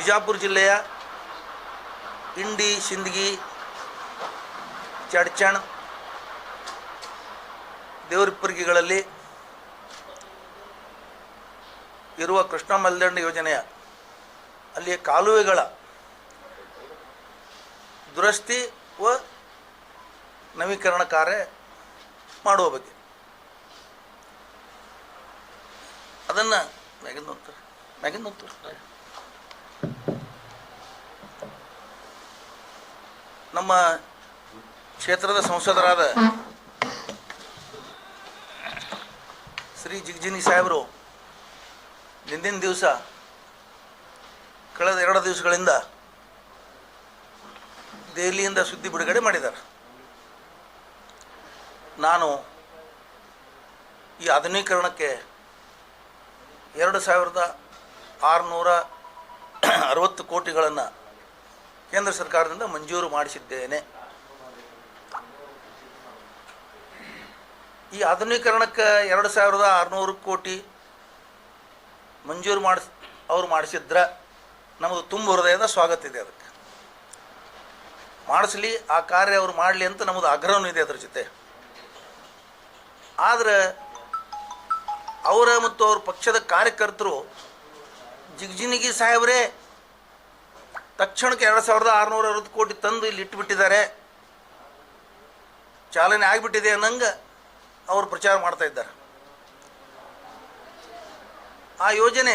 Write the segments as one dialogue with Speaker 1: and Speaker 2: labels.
Speaker 1: ಬಿಜಾಪುರ ಜಿಲ್ಲೆಯ ಇಂಡಿ, ಸಿಂದಗಿ, ಚಡ್ಚಣ್ ದೇವರಿಪ್ಪರ್ಗಿಗಳಲ್ಲಿ ಇರುವ ಕೃಷ್ಣ ಮಲ್ದಂಡ ಯೋಜನೆಯ ಅಲ್ಲಿಯ ಕಾಲುವೆಗಳ ದುರಸ್ತಿ ವ ನವೀಕರಣ ಕಾರ್ಯ ಮಾಡುವ ಬಗ್ಗೆ. ಅದನ್ನು ಮ್ಯಾಗಿಂದ ಮ್ಯಾಗಿಂದ ನಮ್ಮ ಕ್ಷೇತ್ರದ ಸಂಸದರಾದ ಶ್ರೀ ಜಿಗ್ಜಿನಿ ಸಾಹೇಬರು ಹಿಂದಿನ ದಿವಸ, ಕಳೆದ ಎರಡು ದಿವಸಗಳಿಂದ ದೆಹಲಿಯಿಂದ ಸುದ್ದಿ ಬಿಡುಗಡೆ ಮಾಡಿದ್ದಾರೆ. ನಾನು ಈ ಆಧುನೀಕರಣಕ್ಕೆ ಎರಡು ಸಾವಿರದ ಆರುನೂರ ಅರವತ್ತು ಕೋಟಿಗಳನ್ನು ಕೇಂದ್ರ ಸರ್ಕಾರದಿಂದ ಮಂಜೂರು ಮಾಡಿಸಿದ್ದೇನೆ. ಈ ಆಧುನೀಕರಣಕ್ಕೆ ಎರಡು ಸಾವಿರದ ಆರುನೂರು ಕೋಟಿ ಮಂಜೂರು ಮಾಡಿಸ್, ಅವ್ರು ಮಾಡಿಸಿದ್ರೆ ನಮ್ಮದು ತುಂಬ ಹೃದಯದ ಸ್ವಾಗತ ಇದೆ ಅದಕ್ಕೆ. ಮಾಡಿಸ್ಲಿ, ಆ ಕಾರ್ಯ ಅವ್ರು ಮಾಡಲಿ ಅಂತ ನಮ್ಮದು ಆಗ್ರಹವೂ ಇದೆ ಅದ್ರ ಜೊತೆ. ಆದರೆ ಅವರ ಮತ್ತು ಅವ್ರ ಪಕ್ಷದ ಕಾರ್ಯಕರ್ತರು ಜಿಗ್ಜಿನಿಗಿ ಸಾಹೇಬರೇ ತಕ್ಷಣಕ್ಕೆ ಎರಡು ಸಾವಿರದ ಆರುನೂರ ಅರವತ್ತು ಕೋಟಿ ತಂದು ಇಲ್ಲಿ ಇಟ್ಟುಬಿಟ್ಟಿದ್ದಾರೆ ಚಾಲನೆ ಆಗಿಬಿಟ್ಟಿದೆ ಅನ್ನಂಗೆ ಅವರು ಪ್ರಚಾರ ಮಾಡ್ತಾ ಇದ್ದಾರೆ. ಆ ಯೋಜನೆ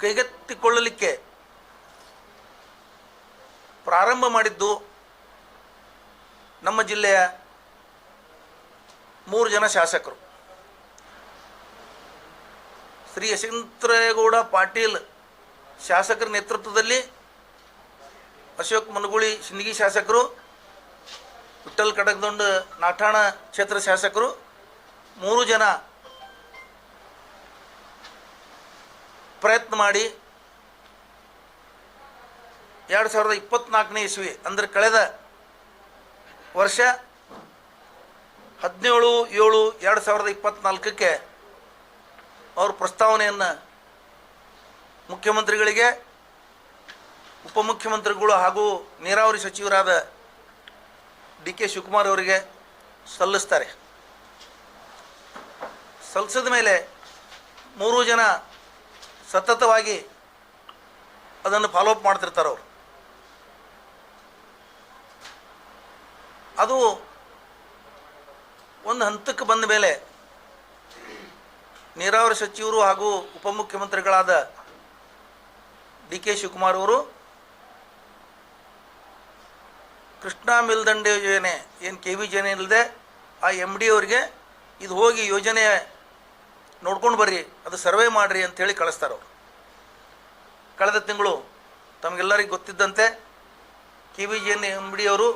Speaker 1: ಕೈಗೆತ್ತಿಕೊಳ್ಳಲಿಕ್ಕೆ ಪ್ರಾರಂಭ ಮಾಡಿದ್ದು ನಮ್ಮ ಜಿಲ್ಲೆಯ ಮೂರು ಜನ ಶಾಸಕರು. ಶ್ರೀ ಯಶವಂತರೇಗೌಡ ಪಾಟೀಲ್ ಶಾಸಕರ ನೇತೃತ್ವದಲ್ಲಿ ಅಶೋಕ್ ಮನಗುಳಿ ಸಿಂದಗಿ ಶಾಸಕರು ವಿಠಲ್ ಕಡಗದೊಂಡ ನಾಠಾಣ ಕ್ಷೇತ್ರ ಶಾಸಕರು, ಮೂರು ಜನ ಪ್ರಯತ್ನ ಮಾಡಿ ಎರಡು ಸಾವಿರದ ಇಪ್ಪತ್ನಾಲ್ಕನೇ ಇಸ್ವಿ, ಅಂದರೆ ಕಳೆದ ವರ್ಷ ಹದಿನೇಳು ಏಳು ಎರಡು ಸಾವಿರದ ಇಪ್ಪತ್ತ್ನಾಲ್ಕಕ್ಕೆ ಅವರು ಪ್ರಸ್ತಾವನೆಯನ್ನು ಮುಖ್ಯಮಂತ್ರಿಗಳಿಗೆ, ಉಪಮುಖ್ಯಮಂತ್ರಿಗಳು ಹಾಗೂ ನೀರಾವರಿ ಸಚಿವರಾದ ಡಿ ಕೆ ಶಿವಕುಮಾರ್ ಅವರಿಗೆ ಸಲ್ಲಿಸ್ತಾರೆ. ಸಲ್ಲಿಸಿದ ಮೇಲೆ ಮೂರು ಜನ ಸತತವಾಗಿ ಅದನ್ನು ಫಾಲೋಅಪ್ ಮಾಡ್ತಿರ್ತಾರೆ ಅವರು. ಅದು ಒಂದು ಹಂತಕ್ಕೆ ಬಂದ ಮೇಲೆ ನೀರಾವರಿ ಸಚಿವರು ಹಾಗೂ ಉಪಮುಖ್ಯಮಂತ್ರಿಗಳಾದ ಡಿ ಕೆ ಶಿವಕುಮಾರ್ ಅವರು ಕೃಷ್ಣಾ ಮೇಲ್ದಂಡೆ ಯೋಜನೆ, ಏನು ಕೆ ವಿ ಯೋಜನೆ ಇಲ್ಲದೆ ಆ ಎಂ ಡಿ ಅವರಿಗೆ ಇದು ಹೋಗಿ ಯೋಜನೆ ನೋಡ್ಕೊಂಡು ಬರ್ರಿ, ಅದು ಸರ್ವೆ ಮಾಡಿರಿ ಅಂಥೇಳಿ ಕಳಿಸ್ತಾರೆ ಅವರು. ಕಳೆದ ತಿಂಗಳು ತಮಗೆಲ್ಲರಿಗೂ ಗೊತ್ತಿದ್ದಂತೆ K V G N M D ಅವರು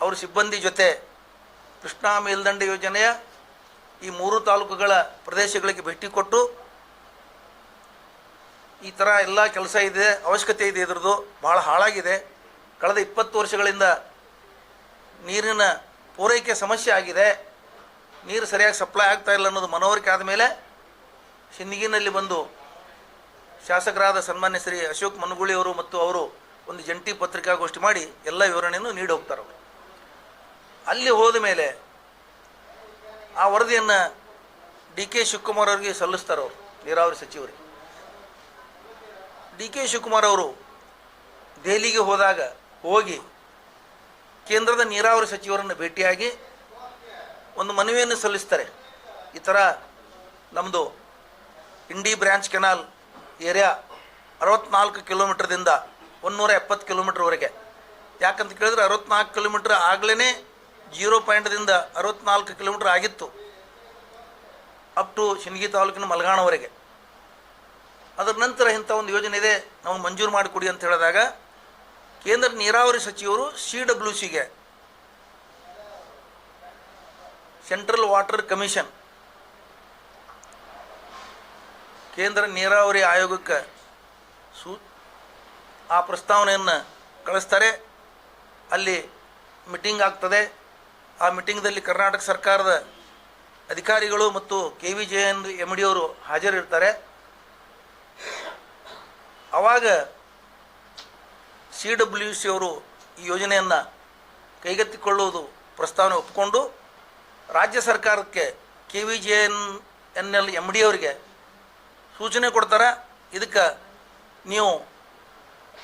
Speaker 1: ಅವ್ರ ಸಿಬ್ಬಂದಿ ಜೊತೆ ಕೃಷ್ಣಾ ಮೇಲ್ದಂಡೆ ಯೋಜನೆಯ ಈ ಮೂರು ತಾಲೂಕುಗಳ ಪ್ರದೇಶಗಳಿಗೆ ಭೇಟಿ ಕೊಟ್ಟು ಈ ಥರ ಎಲ್ಲ ಕೆಲಸ ಇದೆ, ಅವಶ್ಯಕತೆ ಇದೆ ಇದ್ರದ್ದು ಭಾಳ ಹಾಳಾಗಿದೆ. ಕಳೆದ ಇಪ್ಪತ್ತು ವರ್ಷಗಳಿಂದ ನೀರಿನ ಪೂರೈಕೆ ಸಮಸ್ಯೆ ಆಗಿದೆ. ನೀರು ಸರಿಯಾಗಿ ಸಪ್ಲೈ ಆಗ್ತಾ ಇಲ್ಲ ಅನ್ನೋದು ಮನವರಿಕೆ ಆದಮೇಲೆ ಸಿಂದಗಿನಲ್ಲಿ ಬಂದು ಶಾಸಕರಾದ ಸನ್ಮಾನ್ಯ ಶ್ರೀ ಅಶೋಕ್ ಮನಗುಳಿ ಅವರು ಮತ್ತು ಅವರು ಒಂದು ಜಂಟಿ ಪತ್ರಿಕಾಗೋಷ್ಠಿ ಮಾಡಿ ಎಲ್ಲ ವಿವರಣೆಯನ್ನು ನೀಡಿ ಹೋಗ್ತಾರೆ ಅಲ್ಲಿ ಹೋದ ಮೇಲೆ ಆ ವರದಿಯನ್ನು ಡಿ ಕೆ ಶಿವಕುಮಾರ್ ಅವರಿಗೆ ಸಲ್ಲಿಸ್ತಾರೆ ಅವರು, ನೀರಾವರಿ ಸಚಿವರಿಗೆ ಡಿ ಕೆ ಶಿವಕುಮಾರ್ ಅವರು ದೆಹಲಿಗೆ ಹೋದಾಗ ಹೋಗಿ ಕೇಂದ್ರದ ನೀರಾವರಿ ಸಚಿವರನ್ನು ಭೇಟಿಯಾಗಿ ಒಂದು ಮನವಿಯನ್ನು ಸಲ್ಲಿಸ್ತಾರೆ. ಈ ಥರ ನಮ್ಮದು ಇಂಡಿ ಬ್ರ್ಯಾಂಚ್ ಕೆನಾಲ್ ಏರಿಯಾ ಅರವತ್ನಾಲ್ಕು ಕಿಲೋಮೀಟ್ರದಿಂದ ನೂರ ಎಪ್ಪತ್ತು ಕಿಲೋಮೀಟ್ರ್ವರೆಗೆ. ಯಾಕಂತ ಕೇಳಿದ್ರೆ ಅರವತ್ನಾಲ್ಕು ಕಿಲೋಮೀಟ್ರ್ ಆಗಲೇ ಜೀರೋ ಪಾಯಿಂಟ್ದಿಂದ ಅರವತ್ನಾಲ್ಕು ಕಿಲೋಮೀಟರ್ ಆಗಿತ್ತು. ಅಪ್ ಟು ಶಿನ್ಗಿ ತಾಲೂಕಿನ ಮಲಗಾಣವರೆಗೆ. ಅದರ ನಂತರ ಇಂಥ ಒಂದು ಯೋಜನೆ ಇದೆ, ನಾವು ಮಂಜೂರು ಮಾಡಿಕೊಡಿ ಅಂತ ಹೇಳಿದಾಗ, ಕೇಂದ್ರ ನೀರಾವರಿ ಸಚಿವರು ಸಿ ಡಬ್ಲ್ಯೂ ಸಿಗೆ. ಸೆಂಟ್ರಲ್ ವಾಟರ್ ಕಮಿಷನ್ ಕೇಂದ್ರ ನೀರಾವರಿ ಆಯೋಗಕ್ಕೆ ಸೂ, ಆ ಪ್ರಸ್ತಾವನೆಯನ್ನು ಕಳಿಸ್ತಾರೆ. ಅಲ್ಲಿ ಮೀಟಿಂಗ್ ಆಗ್ತದೆ. ಆ ಮೀಟಿಂಗ್ದಲ್ಲಿ ಕರ್ನಾಟಕ ಸರ್ಕಾರದ ಅಧಿಕಾರಿಗಳು ಮತ್ತು K V J N M D ಅವರು ಹಾಜರಿರ್ತಾರೆ. ಆವಾಗ ಸಿ ಡಬ್ಲ್ಯೂ ಸಿ ಅವರು ಈ ಯೋಜನೆಯನ್ನು ಕೈಗೆತ್ತಿಕೊಳ್ಳುವುದು ಪ್ರಸ್ತಾವನೆ ಒಪ್ಪಿಕೊಂಡು ರಾಜ್ಯ ಸರ್ಕಾರಕ್ಕೆ K V J N N L M D ಅವರಿಗೆ ಸೂಚನೆ ಕೊಡ್ತಾರೆ. ಇದಕ್ಕೆ ನೀವು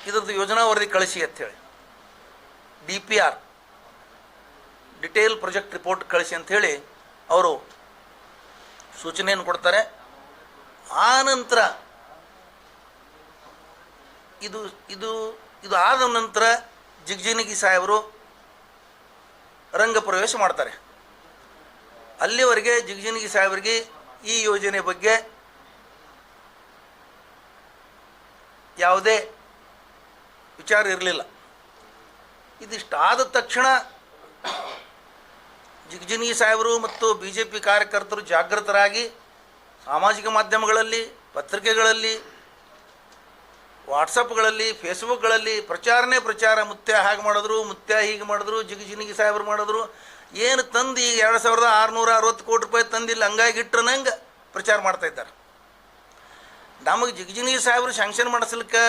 Speaker 1: ಇದ್ರದ್ದು ಯೋಜನಾ ವರದಿ ಕಳಿಸಿ ಅಂಥೇಳಿ D P R detail project report ಕಳಿಸಿ ಅಂಥೇಳಿ ಅವರು ಸೂಚನೆಯನ್ನು ಕೊಡ್ತಾರೆ. ಆ ನಂತರ ಇದು ಇದು ಇದು ಆದ ನಂತರ ಜಿಗ್ಜಿನಗಿ ಸಾಹೇಬರು ರಂಗ ಪ್ರವೇಶ ಮಾಡ್ತಾರೆ. ಅಲ್ಲಿವರೆಗೆ ಜಿಗ್ಜಿನಗಿ ಸಾಹೇಬರಿಗೆ ಈ ಯೋಜನೆ ಬಗ್ಗೆ ಯಾವುದೇ ವಿಚಾರ ಇರಲಿಲ್ಲ. ಇದಿಷ್ಟಾದ ತಕ್ಷಣ ಜಿಗ್ಜಿನಿ ಸಾಹೇಬರು ಮತ್ತು ಬಿ ಜೆ ಪಿ ಕಾರ್ಯಕರ್ತರು ಜಾಗೃತರಾಗಿ ಸಾಮಾಜಿಕ ಮಾಧ್ಯಮಗಳಲ್ಲಿ, ಪತ್ರಿಕೆಗಳಲ್ಲಿ, ವಾಟ್ಸಪ್ಗಳಲ್ಲಿ, ಫೇಸ್ಬುಕ್ಗಳಲ್ಲಿ ಪ್ರಚಾರನೇ ಪ್ರಚಾರ, ಮುತ್ಯ ಹಾಗೆ ಮಾಡಿದ್ರು, ಮುತ್ಯ ಹೀಗೆ ಮಾಡಿದ್ರು, ಜಿಗಿಜಿನಿಗಿ ಸಾಹೇಬರು ಮಾಡಿದ್ರು. ಏನು ತಂದು ಈಗ ಎರಡು ಸಾವಿರದ ಆರುನೂರ ಅರವತ್ತು ಕೋಟಿ ರೂಪಾಯಿ ತಂದಿಲ್ಲ, ಹಂಗಾಗಿ ಇಟ್ಟರಂಗೆ ಪ್ರಚಾರ ಮಾಡ್ತಾ ಇದ್ದಾರೆ. ನಮಗೆ ಜಿಗಜಿನಿಗಿ ಸಾಹೇಬರು ಶಾಂಕ್ಷನ್ ಮಾಡಿಸ್ಲಿಕ್ಕೆ,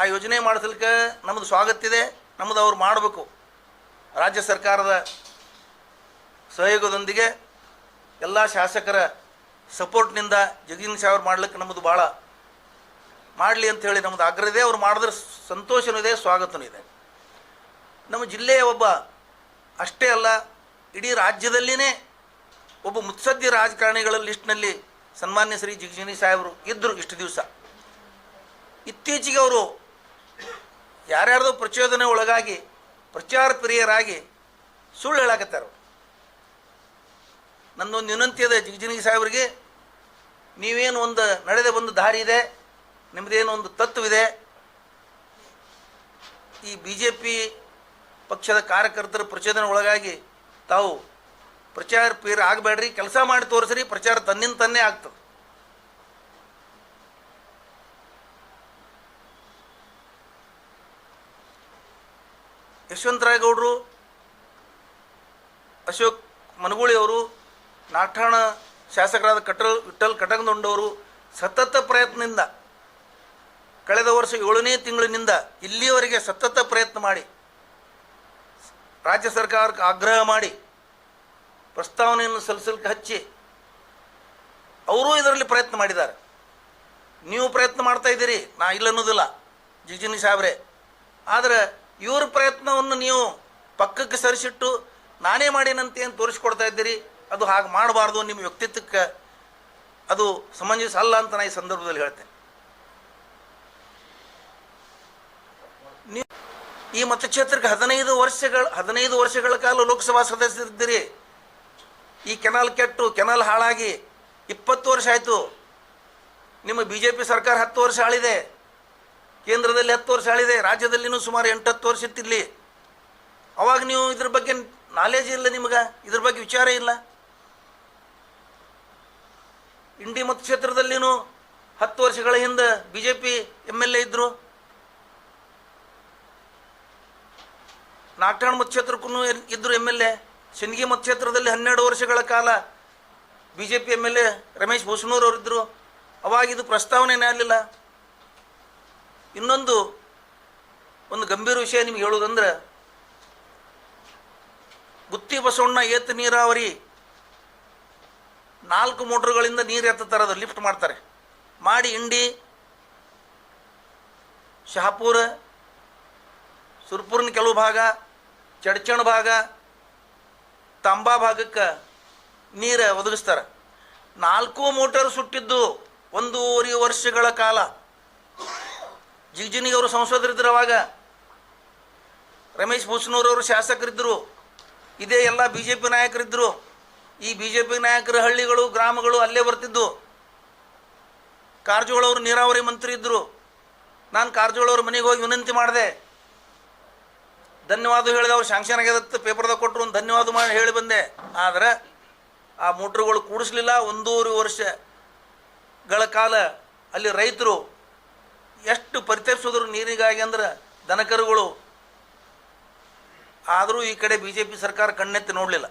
Speaker 1: ಆ ಯೋಜನೆ ಮಾಡಿಸ್ಲಿಕ್ಕೆ ನಮ್ಮದು ಸ್ವಾಗತ ಇದೆ ನಮ್ಮದು ಅವ್ರು ಮಾಡಬೇಕು. ರಾಜ್ಯ ಸರ್ಕಾರದ ಸಹಯೋಗದೊಂದಿಗೆ ಎಲ್ಲ ಶಾಸಕರ ಸಪೋರ್ಟ್ನಿಂದ ಜಗದೀಶ್ ಅವರು ಮಾಡ್ಲಿಕ್ಕೆ ನಮ್ಮದು ಭಾಳ ಮಾಡಲಿ ಅಂಥೇಳಿ ನಮ್ಮದು ಆಗ್ರಹ ಇದೆ. ಅವ್ರು ಮಾಡಿದ್ರೆ ಸಂತೋಷನೂ ಇದೆ, ಸ್ವಾಗತನೂ ಇದೆ. ನಮ್ಮ ಜಿಲ್ಲೆಯ ಒಬ್ಬ ಅಷ್ಟೇ ಅಲ್ಲ, ಇಡೀ ರಾಜ್ಯದಲ್ಲಿನೇ ಒಬ್ಬ ಮುತ್ಸದ್ದಿ ರಾಜಕಾರಣಿಗಳ ಲಿಸ್ಟ್ನಲ್ಲಿ ಸನ್ಮಾನ್ಯ ಶ್ರೀ ಜಿಗ್ಜಿನಿ ಸಾಹೇಬರು ಇದ್ದರು ಇಷ್ಟು ದಿವಸ. ಇತ್ತೀಚೆಗೆ ಅವರು ಯಾರ್ಯಾರ್ದೋ ಪ್ರಚೋದನೆ ಒಳಗಾಗಿ ಪ್ರಚಾರ ಪ್ರಿಯರಾಗಿ ಸುಳ್ಳು ಹೇಳಕತ್ತಾರ ನನ್ನೊಂದು ವಿನಂತಿ ಇದೆ ಜಿಗಜಿನಗಿ ಸಾಹೇಬರಿಗೆ. ನೀವೇನು ಒಂದು ನಡೆದೇ ಒಂದು ದಾರಿ ಇದೆ ನಿಮ್ಮದೇನು ಒಂದು ತತ್ವವಿದೆ. ಈ ಬಿ ಜೆ ಪಿ ಪಕ್ಷದ ಕಾರ್ಯಕರ್ತರ ಪ್ರಚೋದನೆ ಒಳಗಾಗಿ ತಾವು ಪ್ರಚಾರ ಪೀರ್ ಆಗಬೇಡ್ರಿ, ಕೆಲಸ ಮಾಡಿ ತೋರಿಸ್ರಿ, ಪ್ರಚಾರ ತನ್ನಿಂದ ತನ್ನೇ ಆಗ್ತದೆ. ಯಶವಂತರಾಯಗೌಡರು, ಅಶೋಕ್ ಮನಗೂಳಿ ಅವರು ನಾಠಾಣ ಶಾಸಕರಾದ ಕಟಲ್ ವಿಠಲ್ ಕಟಕದೊಂಡವರು ಸತತ ಪ್ರಯತ್ನದಿಂದ ಕಳೆದ ವರ್ಷ ಏಳನೇ ತಿಂಗಳಿನಿಂದ ಇಲ್ಲಿಯವರೆಗೆ ಸತತ ಪ್ರಯತ್ನ ಮಾಡಿ, ರಾಜ್ಯ ಸರ್ಕಾರಕ್ಕೆ ಆಗ್ರಹ ಮಾಡಿ, ಪ್ರಸ್ತಾವನೆಯನ್ನು ಸಲ್ಲಿಸಲಿಕ್ಕೆ ಹಚ್ಚಿ, ಅವರೂ ಇದರಲ್ಲಿ ಪ್ರಯತ್ನ ಮಾಡಿದ್ದಾರೆ. ನೀವು ಪ್ರಯತ್ನ ಮಾಡ್ತಾ ಇದ್ದೀರಿ, ನಾ ಇಲ್ಲ ಅನ್ನೋದಿಲ್ಲ ಜಿಜಿನಿ ಸಾಬ್ರೆ ಆದರೆ ಇವ್ರ ಪ್ರಯತ್ನವನ್ನು ನೀವು ಪಕ್ಕಕ್ಕೆ ಸರಿಸಿಟ್ಟು ನಾನೇ ಮಾಡಿನಂತೆ ಏನು ತೋರಿಸ್ಕೊಡ್ತಾ ಇದ್ದೀರಿ. ಅದು ಹಾಗೆ ಮಾಡಬಾರ್ದು ನಿಮ್ಮ ವ್ಯಕ್ತಿತ್ವಕ್ಕೆ ಅದು ಸಮಂಜಸ ಅಲ್ಲ ಅಂತ ನಾ ಈ ಸಂದರ್ಭದಲ್ಲಿ ಹೇಳ್ತೇನೆ. ಈ ಮತಕ್ಷೇತ್ರಕ್ಕೆ ಹದಿನೈದು ವರ್ಷಗಳ ಹದಿನೈದು ವರ್ಷಗಳ ಕಾಲ ಲೋಕಸಭಾ ಸದಸ್ಯರಿದ್ದೀರಿ ಈ ಕೆನಾಲ್ ಕೆಟ್ಟು, ಕೆನಾಲ್ ಹಾಳಾಗಿ ಇಪ್ಪತ್ತು ವರ್ಷ ಆಯಿತು. ನಿಮ್ಮ ಬಿ ಜೆ ಪಿ ಸರ್ಕಾರ ಹತ್ತು ವರ್ಷ ಆಳಿದೆ. ಕೇಂದ್ರದಲ್ಲಿ ಹತ್ತು ವರ್ಷ ಆಳಿದೆ. ರಾಜ್ಯದಲ್ಲಿನೂ ಸುಮಾರು ಎಂಟತ್ತು ವರ್ಷ ಇತ್ತಿಲ್ಲಿ. ಅವಾಗ ನೀವು ಇದ್ರ ಬಗ್ಗೆ ನಾಲೇಜ್ ಇಲ್ಲ ನಿಮ್ಗೆ. ಇದ್ರ ಬಗ್ಗೆ ವಿಚಾರ ಇಲ್ಲ. ಇಂಡಿ ಮತಕ್ಷೇತ್ರದಲ್ಲಿನೂ ಹತ್ತು ವರ್ಷಗಳ ಹಿಂದೆ B J P M L A ಇದ್ದರು ಮತ ಮತಕ್ಷೇತ್ರಕ್ಕೂ ಇದ್ದರು ಎಂ ಎಲ್ ಎ ಸಿಂದಗಿ ಮತಕ್ಷೇತ್ರದಲ್ಲಿ ಹನ್ನೆರಡು ವರ್ಷಗಳ ಕಾಲ B J P M L A Ramesh Bhushanur ಅವರಿದ್ದರು ಅವಾಗ ಇದು ಪ್ರಸ್ತಾವನೆನೇ ಆಗಲಿಲ್ಲ. ಇನ್ನೊಂದು ಒಂದು ಗಂಭೀರ ವಿಷಯ ನಿಮ್ಗೆ ಹೇಳೋದಂದ್ರೆ ಗುತ್ತಿ ಬಸವಣ್ಣ ಏತ ನೀರಾವರಿ ನಾಲ್ಕು ಮೋಟ್ರುಗಳಿಂದ ನೀರು ಎತ್ತಾರೆ ಅದು ಲಿಫ್ಟ್ ಮಾಡ್ತಾರೆ. ಮಾಡಿ ಇಂಡಿ, ಶಹಾಪುರ, ಸುರ್ಪುರ್ನ ಕೆಲವು ಭಾಗ, ಚಡ್ಚಣ ಭಾಗ, ತಂಬಾ ಭಾಗಕ್ಕೆ ನೀರು ಒದಗಿಸ್ತಾರೆ. ನಾಲ್ಕು ಮೋಟರ್ ಸುಟ್ಟಿದ್ದು ಒಂದೂವರೆ ವರ್ಷಗಳ ಕಾಲ. ಜಿಗ್ಜಿನಿಯವರು ಅವರು ಸಂಸದರಿದ್ದರವಾಗ ರಮೇಶ್ ಭೂಷಣೂರವರು ಶಾಸಕರಿದ್ದರು ಇದೇ ಎಲ್ಲ ಬಿ ಜೆ ಪಿ ನಾಯಕರಿದ್ದರು ಈ ಬಿ ಜೆ ಪಿ ನಾಯಕರ ಹಳ್ಳಿಗಳು, ಗ್ರಾಮಗಳು ಅಲ್ಲೇ ಬರ್ತಿದ್ದು ಕಾರಜೋಳವರು ನೀರಾವರಿ ಮಂತ್ರಿ ಇದ್ದರು ನಾನು ಕಾರಜೋಳವ್ರ ಮನೆಗೆ ಹೋಗಿ ವಿನಂತಿ ಮಾಡಿದೆ. ಧನ್ಯವಾದ ಹೇಳಿದೆ, ಅವ್ರು ಶಾಂಕ್ಷನ್ ಆಗ್ಯದತ್ತು ಪೇಪರ್ದಾಗ ಕೊಟ್ಟರು ಒಂದು ಧನ್ಯವಾದ ಮಾಡಿ ಹೇಳಿ ಬಂದೆ. ಆದರೆ ಆ ಮೋಟ್ರ್ಗಳು ಕೂಡಿಸ್ಲಿಲ್ಲ, ಒಂದೂವರೆ ವರ್ಷಗಳ ಕಾಲ ಅಲ್ಲಿ ರೈತರು ಎಷ್ಟು ಪರಿತಪಿಸಿದ್ರು ನೀರಿಗಾಗಿ ಅಂದ್ರೆ ದನಕರುಗಳು. ಆದರೂ ಈ ಕಡೆ ಬಿ ಜೆ ಪಿ ಸರ್ಕಾರ ಕಣ್ಣೆತ್ತಿ ನೋಡಲಿಲ್ಲ.